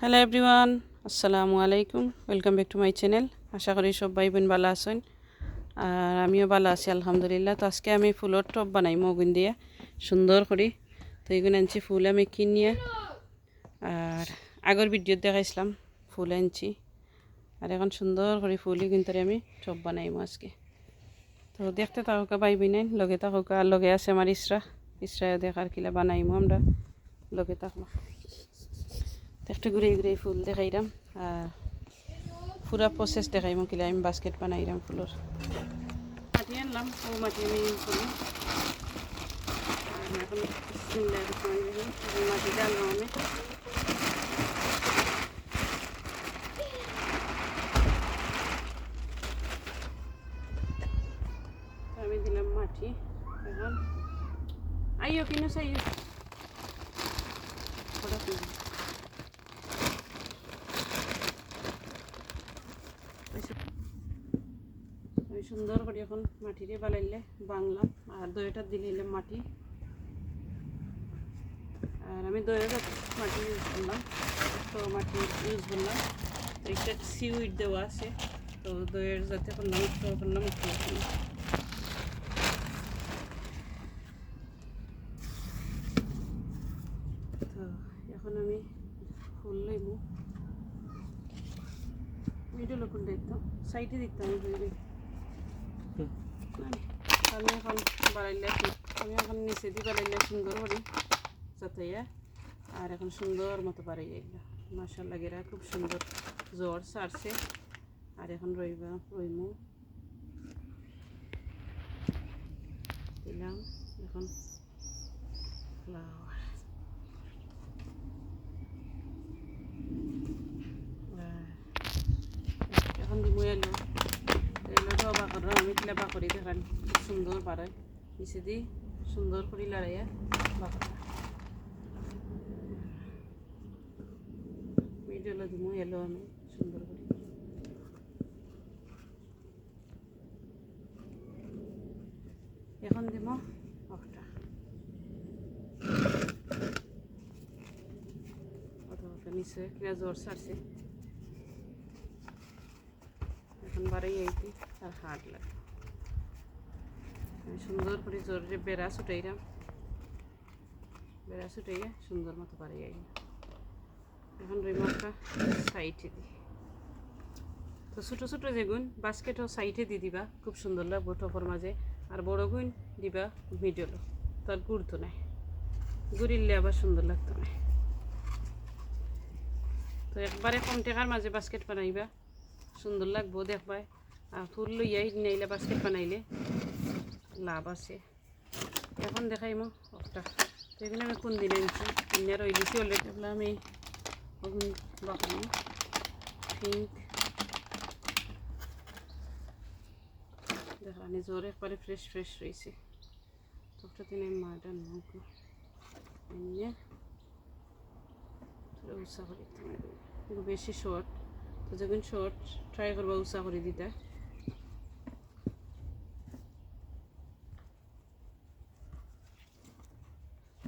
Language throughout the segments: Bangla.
হ্যালো এভরিওয়ান আসসালামু আলাইকুম welcome back to my channel আশা করি সব ভাই বোন ভালো আছেন। আর আমিও ভালো আছি, আলহামদুলিল্লাহ। তো আজকে আমি ফুলের টপ বানাই মগুন দিয়ে, সুন্দর করি। তো এগুলো আনছি, ফুল আমি কিনিয়ে। আর আগের ভিডিও দেখাইছিলাম, ফুল আনছি। আর এখন সুন্দর করে ফুলই কিন্তু আমি টপ বানাইমো আজকে। তো দেখতে থাকুকা, ভাই বোন, লগে থাকুকা। আর লগে আছে আমার ইসরা। ইসরা দেখার কিলা বানাইমো আমরা। লগে তো একটা ঘুরে ঘুরে ফুল দেখাইলাম আর পুরা প্রসেস দেখাইম কিলা আমি বাস্কেট বানাইলাম ফুলের মাটি আনলাম ও মাটি আমি এখন মাটিটা আমি দিলাম মাটি এখন আইও কিনো চাইও ওটা কিনো আমি সুন্দর করে এখন মাটিরে বালাইলে বাংলাম আর দইটা দিলে মাটি। আর আমি দইয়ের মাটি ইউজ করলাম, তো মাটি ইউজ করলাম। তো একটা সিউইড দেওয়া আছে, তো দইয়ের যাতে করলাম স্টোর করলাম একটু তো এখন আমি ফুল লইব মিডল ওপর দেখতাম? সাইডে দেখতাম আমি আমি এখন বাড়াইলে আমি এখন নিচে দিয়ে বাড়াইলে সুন্দর করি যাতে আর এখন সুন্দর মতো বাড়াই মাসাল্লাহ গেরা খুব সুন্দর জ্বর সারছে। আর এখন রইবা, রইমু। দিলাম, এখন ফ্লাওয়ার এখন দিব এলো এলোটাও আমি দিলে বাকরি দেখান সুন্দর বাড়ায় নিচে দি সুন্দর করে লড়াইয়া বাকর মিডিয়ালো দিব এলো আমি সুন্দর করে। এখন দিব একটা নিচে কিনা জ্বর সারছে। এখন বাড়াই আইতে তার হাট লাগে আমি সুন্দর করে জোরে বেড়া ছুটাইলাম। বেড়া ছুটাইয়া সুন্দর মতো বাড়াই আইলাম। এখন রই মাছটা সাইডে দিই তো ছোটো ছোটো যেগুন বাস্কেটও সাইডে দি দিবা, খুব সুন্দর লাগবো টপর মাঝে। আর বড় গুণ দিবা মিডল তার গুড় তো নাই। গুড়িলে আবার সুন্দর লাগতো না তো একবারে কম টাকার মাঝে বাস্কেট বানাইবা। সুন্দর লাগবো দেখবাই আর ফুল লইয়াই নাইলে বাস্কেট বানাইলে লাভ আছে। এখন দেখাইম একটা। এখানে আমি কোন দিনে আনছি? কিনে রই দিছি অলরেডি এগুলো আমি ওগুন বাকানি পিঙ্ক দেখানি জ্বর একবারে ফ্রেশ ফ্রেশ রয়েছে তো একটা দিনে মাটা নৌক। এনে উৎসাহ বেশি শর্ট তো যখন শর্ট ট্রাই করব উৎসাহ করে দিতে।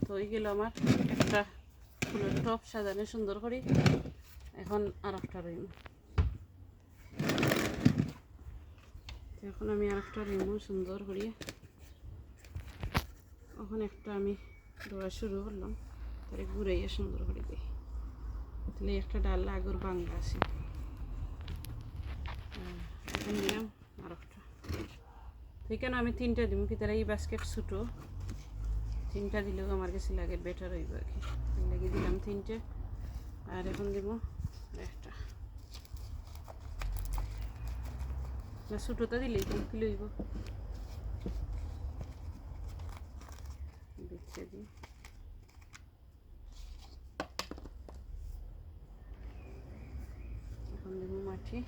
তো ওই গেল আমার একটা ফুলের টপ সাজানো সুন্দর করে। এখন আর একটা রইম এখন আমি আর একটা রইম সুন্দর করিয়ে এখন একটা আমি দেওয়া শুরু করলাম তাহলে ঘুরাইয়া সুন্দর করে দিই। তাহলে একটা ডাল আগর বাংলা আছে। এখন আর একটা সেইখানে আমি তিনটা দিব কি? এই বাস্কেট ছোটো। তিনটা দিলেও আমার কাছে লাগে বেটার হইব আর কি। এই লাগে দিলাম তিনটে, আর এখন দিব একটা। না, ছোটোটা দিলেই তিন কিলো হইব। বেছে দিই এখন দিব মাটি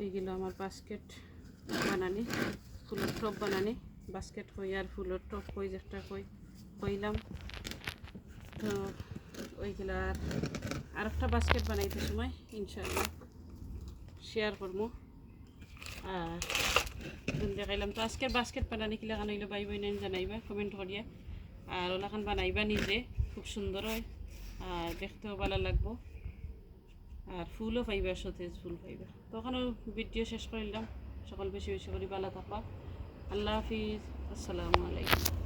ওইগুলো আমার বাস্কেট বানানি, ফুলের টপ বানানি। বাস্কেট কই আর ফুলের টপ কই একটা কই কইলাম তো ওইগুলো আর আর একটা বাস্কেট বানাইতে সময় ইনশাল্লাহ শেয়ার করব আর দেখাইলাম তো আজকের বাস্কেট বানানি কিলা কান হইল বাই বইনাইন জানাইবা কমেন্ট করিয়া। আর ওলাখান বানাইবা নিজে, খুব সুন্দর হয়। আর দেখতেও ভালো লাগবো। আর ফুলও পাইবা, সতেজ ফুল পাইবা। তো ওখানেও ভিডিও শেষ করে নিলাম। সকল বেশি বেশি করে ভালো থাকবা। আল্লাহ হাফিজ। আসসালামু আলাইকুম।